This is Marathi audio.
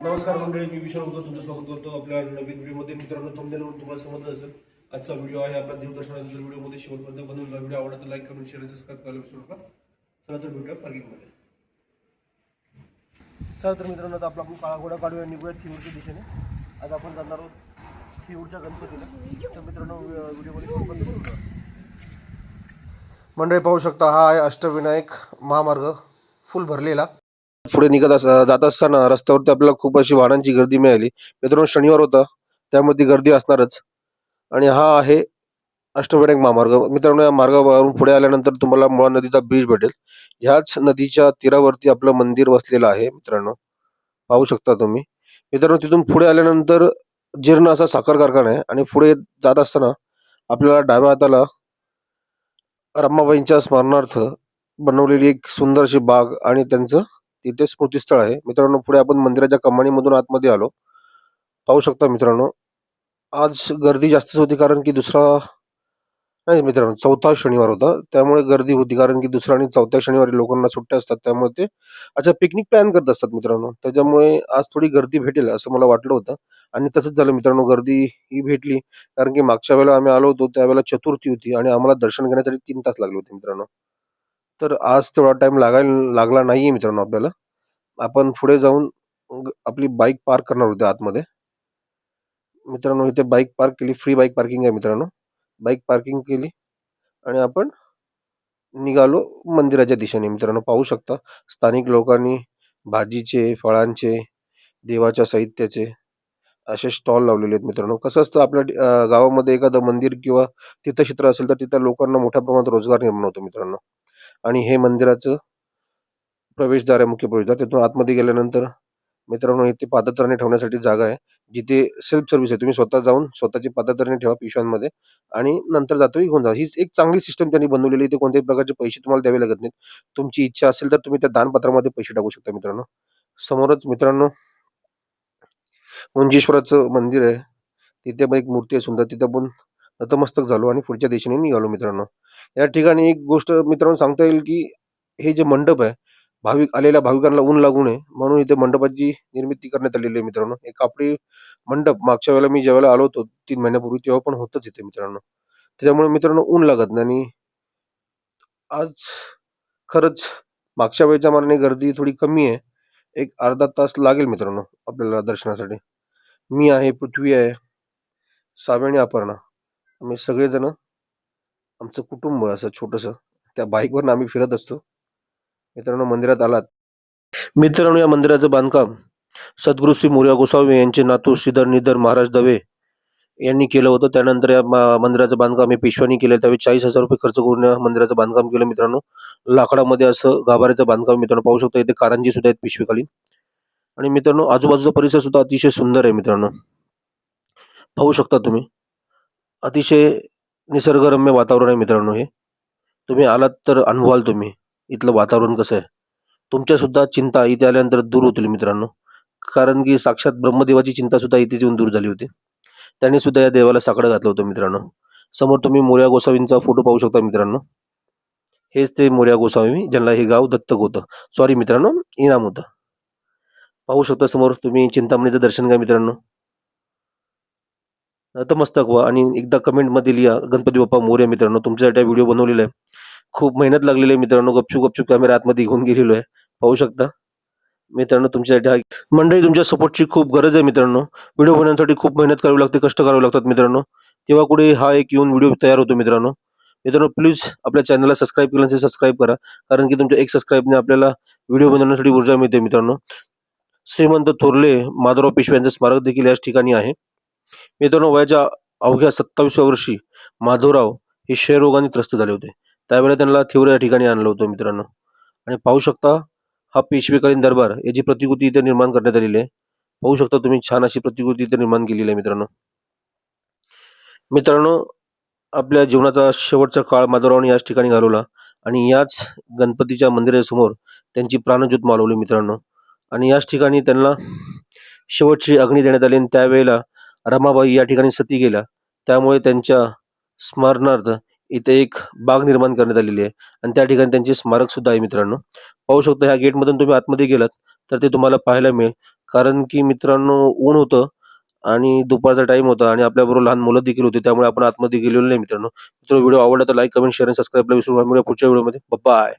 नमस्कार मंडळी मी विशाल होतो तुमचं स्वागत करतो आपल्या नवीन व्हिडिओमध्ये. मित्रांनो thumbnail वरून तुम्हाला समजलं असेल आजचा व्हिडिओ आहे. आपला देवदर्शनाचा व्हिडिओमध्ये शेवटपर्यंत बनवून व्हिडिओ आवडला तर लाईक कमेंट शेअर सबस्क्राईब करायला विसरू नका. चला तर भेटूया पार्किंगमध्ये. चला तर मित्रांनो आता आपला आपण काळा घोडा काढूया निघूया थिऊरच्या दिशेने. आज आपण जाणार आहोत थिऊरच्या गणपतीला. तर मित्रांनो व्हिडिओमध्ये शेवटपर्यंत मंडळी पाहू शकता हा आहे अष्टविनायक महामार्ग फुल भरलेला. पुढे निघत अस जात असताना रस्त्यावरती आपल्याला खूप अशी वाहनांची गर्दी मिळाली. मित्रांनो शनिवार होता. त्यामुळे ती गर्दी असणारच. आणि हा आहे अष्टविनायक महामार्ग. मित्रांनो या मार्गावरून पुढे आल्यानंतर तुम्हाला मुळा नदीचा ब्रिज भेटेल. ह्याच नदीच्या तीरावरती आपलं मंदिर वसलेलं आहे मित्रांनो. पाहू शकता तुम्ही. मित्रांनो तिथून पुढे आल्यानंतर जीर्ण असा साखर कारखाना आहे. आणि पुढे जात असताना आपल्याला डाव्या हाताला रमाबाईंच्या स्मरणार्थ बनवलेली एक सुंदरशी बाग आणि त्यांचं तिथे स्मृतीस्थळ आहे. मित्रांनो पुढे आपण मंदिराच्या कमानीमधून आतमध्ये आलो. पाहू शकता मित्रांनो आज गर्दी जास्तच होती कारण की दुसरा नाही मित्रांनो चौथा शनिवार होता. त्यामुळे गर्दी होती कारण की दुसरा आणि चौथ्या शनिवारी लोकांना सुट्ट्या असतात. त्यामुळे ते अच्छा पिकनिक प्लॅन करत असतात मित्रांनो. त्याच्यामुळे आज थोडी गर्दी भेटेल असं मला वाटलं होतं. आणि तसंच झालं मित्रांनो गर्दी ही भेटली. कारण की मागच्या वेळेला आम्ही आलो होतो त्यावेळेला चतुर्थी होती आणि आम्हाला दर्शन घेण्यासाठी तीन तास लागले होते मित्रांनो. तर आज तेवढा टाइम लागायला लागला नाहीये मित्रांनो आपल्याला. आपण पुढे जाऊन आपली बाईक पार्क करणार होते आतमध्ये. मित्रांनो इथे बाईक पार्क केली. फ्री बाईक पार्किंग आहे मित्रांनो. बाईक पार्किंग केली आणि आपण निघालो मंदिराच्या दिशेने. मित्रांनो पाहू शकता स्थानिक लोकांनी भाजीचे फळांचे देवाच्या साहित्याचे असे स्टॉल लावलेले आहेत मित्रांनो. कसं असतं आपल्या गावामध्ये एखादं मंदिर किंवा तीर्थक्षेत्र असेल तर तिथं लोकांना मोठ्या प्रमाणात रोजगार निर्माण होतो मित्रांनो. आणि हे मंदिराचं प्रवेशद्वार आहे मुख्य प्रवेशद्वार. तिथून आतमध्ये गेल्यानंतर मित्रांनो इथे पादत्राणे ठेवण्यासाठी जागा आहे जिथे सेल्फ सर्व्हिस आहे. तुम्ही स्वतः जाऊन स्वतःची पादत्राणे ठेवा पिशव्यांमध्ये आणि नंतर जातो घेऊन जा. हीच एक चांगली सिस्टम त्यांनी बनवलेली आहे. इथे कोणत्याही प्रकारचे पैसे तुम्हाला द्यावे लागत नाहीत. तुमची इच्छा असेल तर तुम्ही त्या दानपत्रामध्ये पैसे टाकू शकता मित्रांनो. समोरच मित्रांनो मुंजेश्वराचं मंदिर आहे. तिथे पण एक मूर्ती आहे सुंदर. तिथे पण नतमस्तक झालो आणि पुढच्या दिशेने निघालो मित्रांनो. या ठिकाणी एक गोष्ट मित्रांनो सांगता येईल की हे जे मंडप आहे भाविक आलेल्या भाविकांना ऊन लागू नये म्हणून इथे मंडपाची निर्मिती करण्यात आलेली आहे मित्रांनो. एक कापडी मंडप मागच्या वेळेला मी ज्यावेळेला आलो होतो तीन महिन्यापूर्वी तेव्हा पण होतच इथे मित्रांनो. त्याच्यामुळे मित्रांनो ऊन लागत नाही आणि आज खरंच मागच्या वेळेच्या मानाने गर्दी थोडी कमी आहे. एक अर्धा तास लागेल मित्रांनो आपल्याला दर्शनासाठी. मी आहे पृथ्वी आहे सावे आणि अपर्णा. आम्ही सगळेजण आमचं कुटुंब असं छोटंसं त्या बाईकवरून आम्ही फिरत असतो. मित्रांनो मंदिरात आलात. मित्रांनो या मंदिराचं बांधकाम सद्गुरु श्री मोर्या गोसावी यांचे नातू श्रीधर निधर महाराज दवे यांनी केलं होतं. त्यानंतर या मंदिराचं बांधकाम हे पेशव्यांनी केलं. त्यावेळी चाळीस हजार रुपये खर्च करून या मंदिराचं बांधकाम केलं मित्रांनो. लाकडामध्ये असं गाभाऱ्याचं बांधकाम मित्रांनो पाहू शकता. इथे कारंजी सुद्धा आहेत पिशवीखाली आणि मित्रांनो आजूबाजूचा परिसर सुद्धा अतिशय सुंदर आहे मित्रांनो. पाहू शकता तुम्ही. अतिशय निसर्गरम्य वातावरण आहे मित्रांनो हे. तुम्ही आलात तर अनुभवाल तुम्ही. इथलं वातावरण कसं आहे? तुमच्यासुद्धा चिंता इथे आल्यानंतर दूर होतील मित्रांनो. कारण की साक्षात ब्रह्मदेवाची चिंता सुद्धा इथेच येऊन दूर झाली होती. त्यांनी सुद्धा या देवाला साकडं घातलं होतं मित्रांनो. समोर तुम्ही मोर्या गोसावींचा फोटो पाहू शकता मित्रांनो. हेच ते मोर्या गोसावी ज्यांना हे गाव दत्तक होतं. सॉरी मित्रांनो इनाम होतं. पाहू शकता समोर तुम्ही चिंतामणीचं दर्शन घ्या मित्रांनो. नतमस्तक व्हा आणि एकदा कमेंटमध्ये लिहा गणपती बाप्पा मोर्या मित्रांनो तुमच्यासाठी व्हिडिओ बनवलेला आहे. खूप मेहनत लागलेली आहे मित्रांनो गपचूप गपचूप कॅमेरा आतमध्ये घेऊन गेलेलो आहे. पाहू शकता. मित्रांनो तुमच्यासाठी हा मंडळी तुमच्या सपोर्टची खूप गरज आहे मित्रांनो. व्हिडिओ बनवण्यासाठी खूप मेहनत करावी लागते कष्ट करावे लागतात मित्रांनो. तेव्हा कुठे हा एक येऊन व्हिडिओ तयार होतो मित्रांनो. मित्रांनो प्लीज आपल्या चॅनलला सबस्क्राईब केलं नसेल सबस्क्राईब करा. कारण की तुमच्या एक सबस्क्राईबने आपल्याला व्हिडिओ बनवण्यासाठी ऊर्जा मिळते मित्रांनो. श्रीमंत थोरले माधवराव पेशव्यांचं स्मारक देखील याच ठिकाणी आहे. मित्रांनो वयाच्या अवघ्या सत्तावीसव्या वर्षी माधवराव हे क्षयरोगाने त्रस्त झाले होते. त्यावेळेला त्यांना तीव्र या ठिकाणी आणलं होतं मित्रांनो. आणि पाहू शकता हा पेशवेकालीन दरबार याची प्रतिकृती इथे निर्माण करण्यात आलेली आहे. पाहू शकता तुम्ही छान अशी प्रतिकृती इथे निर्माण केलेली आहे मित्रांनो. मित्रांनो आपल्या जीवनाचा शेवटचा काळ माधवरावने याच ठिकाणी घालवला आणि याच गणपतीच्या मंदिरासमोर त्यांची प्राणज्योत मालवली मित्रांनो. आणि याच ठिकाणी त्यांना शेवटची अग्नी देण्यात आली आणि त्यावेळेला रमाबाई या ठिकाणी सती गेल्या. त्यामुळे त्यांच्या स्मरणार्थ इथे एक बाग निर्माण करण्यात आलेली आहे. आणि त्या ठिकाणी त्यांचे स्मारक सुद्धा आहे मित्रांनो. पाहू शकता ह्या गेटमधून तुम्ही आतमध्ये गेलात तर ते तुम्हाला पाहायला मिळेल. कारण की मित्रांनो ऊन होतं आणि दुपारचा टाइम होता आणि आपल्याबरोबर लहान मुलं देखील होती त्यामुळे आपण आतमध्ये गेलेलो नाही मित्रांनो. मित्र व्हिडिओ आवडला तर लाईक कमेंट शेअर आणि सबस्क्राईबला विसरू पुढच्या व्हिडिओमध्ये. बाय